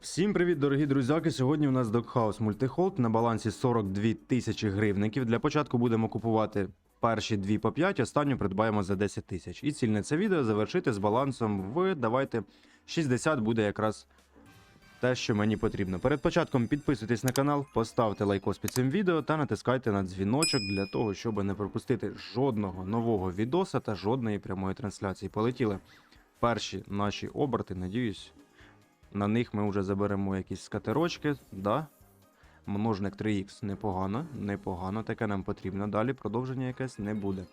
Всім привіт, дорогі друзяки! Сьогодні у нас Doghouse Multihold на балансі 42 тисячі гривників. Для початку будемо купувати перші дві по 5, останню придбаємо за 10 тисяч. І ціль на це відео завершити з балансом в давайте 60 буде якраз те, що мені потрібно. Перед початком підписуйтесь на канал, поставте лайкос під цим відео та натискайте на дзвіночок для того, щоб не пропустити жодного нового відоса та жодної прямої трансляції. Полетіли перші наші оберти, надіюсь. На них ми вже заберемо якісь скатерочки, да? Множник 3х непогано, непогано, таке нам потрібно. Далі продовження якесь не буде.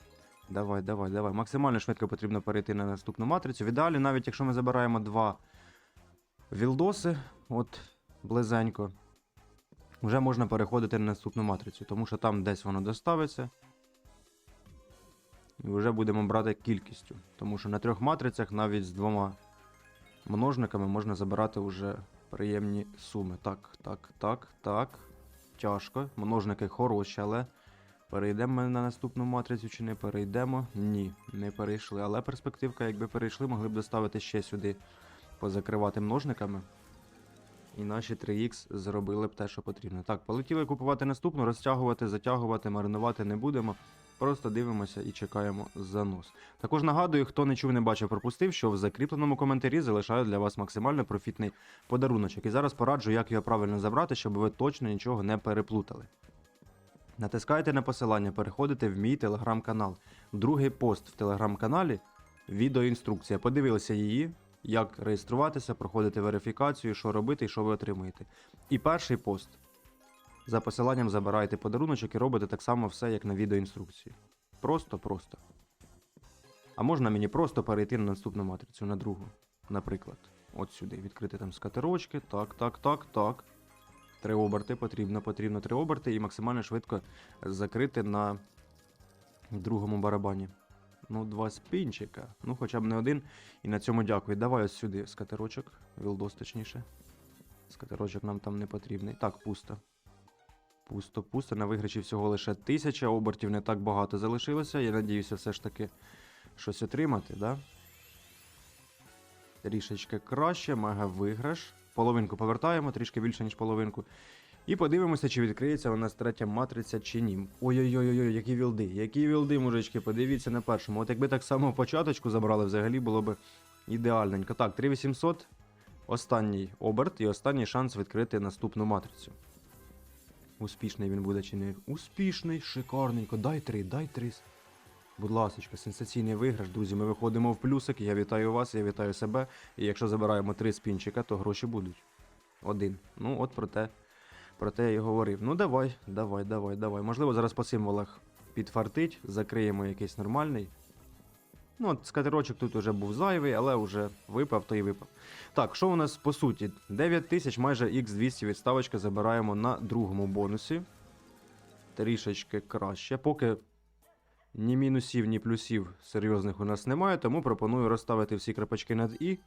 Давай, давай, давай. Максимально швидко потрібно перейти на наступну матрицю. В ідеалі, навіть якщо ми забираємо два вілдоси, от близенько, вже можна переходити на наступну матрицю, тому що там десь воно доставиться. І вже будемо брати кількістю. Тому що на трьох матрицях навіть з двома множниками можна забирати вже приємні суми. Так, так, так, так. Тяжко. Множники хороші, але перейдемо ми на наступну матрицю чи не перейдемо? Ні, не перейшли. Але перспективка, якби перейшли, могли б доставити ще сюди позакривати множниками. І наші 3х зробили б те, що потрібно. Так, полетіли купувати наступну, розтягувати, затягувати, маринувати не будемо. Просто дивимося і чекаємо занос. Також нагадую, хто не чув, не бачив, пропустив, що в закріпленому коментарі залишаю для вас максимально профітний подаруночок. І зараз пораджу, як його правильно забрати, щоб ви точно нічого не переплутали. Натискайте на посилання, переходите в мій телеграм-канал. Другий пост в телеграм-каналі відеоінструкція. Подивилися її, як реєструватися, проходити верифікацію, що робити і що ви отримуєте. І перший пост. За посиланням забираєте подаруночок і робите так само все, як на відеоінструкції. Просто-просто. А можна мені просто перейти на наступну матрицю, на другу, наприклад. От сюди. Відкрити там скатерочки. Так, так, так, так. Три оберти потрібно, потрібно три оберти і максимально швидко закрити на другому барабані. Ну, два спінчика. Ну, хоча б не один. І на цьому дякую. Давай ось сюди скатерочок. Вілдос точніше. Скатерочок нам там не потрібний. Так, пусто. Пусто, пусто. На виграші всього лише тисяча, обертів не так багато залишилося. Я надіюся, все ж таки щось отримати, да? Трішечки краще, мега виграш. Половинку повертаємо, трішки більше, ніж половинку. І подивимося, чи відкриється у нас третя матриця чи ні. Ой-ой-ой, які вілди, які вілди, мужички, подивіться на першому. От якби так само початочку забрали, взагалі було б ідеальненько. Так, 3800. Останній оберт і останній шанс відкрити наступну матрицю. Успішний він буде чи не. Успішний, шикарненько. Дай три, дай три. Будь ласка, сенсаційний виграш, друзі. Ми виходимо в плюсик. Я вітаю вас, я вітаю себе. І якщо забираємо три спінчика, то гроші будуть. Один. Ну, от про те, про те я і говорив. Ну давай, давай, давай, давай. Можливо, зараз по символах підфартить, закриємо якийсь нормальний. Ну, скатерочок тут уже був зайвий, але вже випав, то і випав. Так, що у нас по суті? 9 тисяч, майже X200 відставочка забираємо на другому бонусі. Трішечки краще. Поки ні мінусів, ні плюсів серйозних у нас немає, тому пропоную розставити всі крапочки над І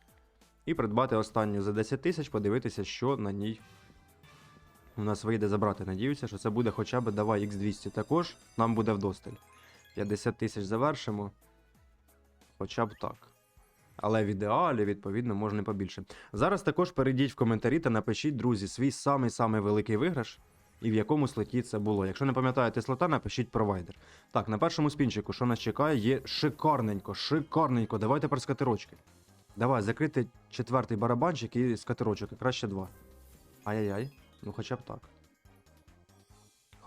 і придбати останню за 10 тисяч, подивитися, що на ній у нас вийде забрати. Надіюся, що це буде хоча б давай X200 також, нам буде вдосталь. 50 тисяч завершимо. Хоча б так. Але в ідеалі, відповідно, можна побільше. Зараз також перейдіть в коментарі та напишіть, друзі, свій самий-самий великий виграш і в якому слоті це було. Якщо не пам'ятаєте слота, напишіть провайдер. Так, на першому спінчику, що нас чекає, є шикарненько, шикарненько. Давайте тепер скатерочки. Давай, закрити четвертий барабанчик і скатерочок, краще два. Ай-яй-яй, ну хоча б так.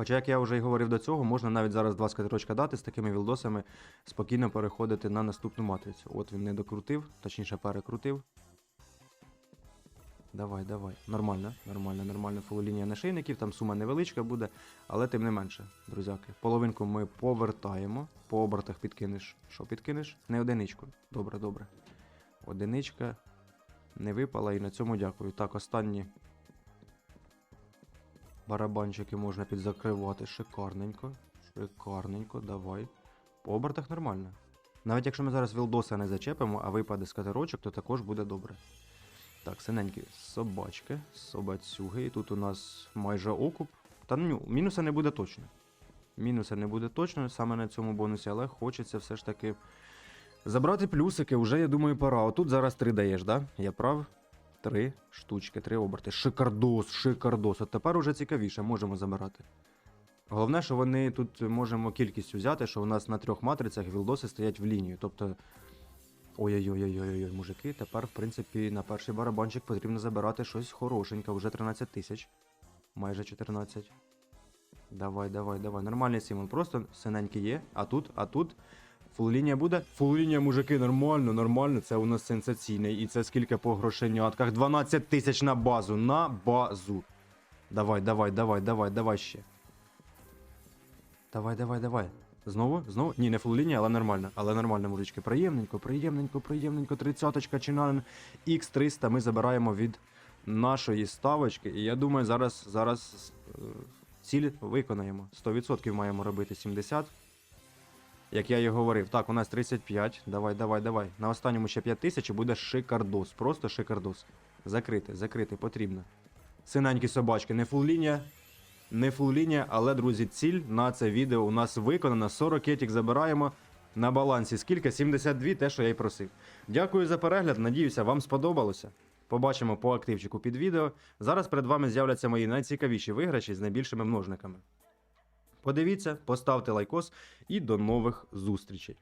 Хоча, як я вже й говорив до цього, можна навіть зараз два скатерочка дати з такими вілдосами, спокійно переходити на наступну матрицю. От він не докрутив, точніше перекрутив. Давай, давай. Нормально, нормально, нормально. Фулолінія нашийників, там сума невеличка буде, але тим не менше, друзяки. Половинку ми повертаємо. По обертах підкинеш. Що підкинеш? Не одиничку. Добре, добре. Одиничка не випала і на цьому дякую. Так, останні барабанчики можна підзакривати. Шикарненько. Шикарненько, давай. По обертах нормально. Навіть якщо ми зараз вілдоса не зачепимо, а випаде з катерочок, то також буде добре. Так, синенькі собачки, собацюги. І тут у нас майже окуп. Та ну, мінуса не буде точно. Мінуса не буде точно саме на цьому бонусі, але хочеться все ж таки забрати плюсики. Уже, я думаю, пора. Отут зараз 3 даєш, да? Я прав? Три штучки, три оберти. Шикардос, шикардос. От тепер уже цікавіше, можемо забирати. Головне, що вони тут можемо кількість взяти, що у нас на трьох матрицях вілдоси стоять в лінію. Тобто. Ой-ой-ой-ой-ой, мужики, тепер, в принципі, на перший барабанчик потрібно забирати щось хорошеньке, вже 13 тисяч. Майже 14. Давай, давай, давай. Нормальний символ. Просто синенький є. А тут, а тут. Фул-лінія буде? Фул-лінія, мужики, нормально, нормально. Це у нас сенсаційний. І це скільки по грошенятках? 12 тисяч на базу. На базу. Давай, давай, давай, давай, давай ще. Давай, давай, давай. Знову? Знову? Ні, не фул-лінія, але нормально. Але нормально, мужички. Приємненько, приємненько, приємненько. 30-очка чи на X300 ми забираємо від нашої ставочки. І я думаю, зараз, зараз е, ціль виконаємо. 100% маємо робити 70. Як я і говорив. Так, у нас 35. Давай, давай, давай. На останньому ще 5 тисяч і буде шикардос. Просто шикардос. Закрити, закрити, потрібно. Синенькі собачки, не фул-лінія. Не фул-лінія, але, друзі, ціль на це відео у нас виконана. 40 етік забираємо на балансі. Скільки? 72, те, що я й просив. Дякую за перегляд. Надіюся, вам сподобалося. Побачимо по активчику під відео. Зараз перед вами з'являться мої найцікавіші виграші з найбільшими множниками. Подивіться, поставте лайкос і до нових зустрічей.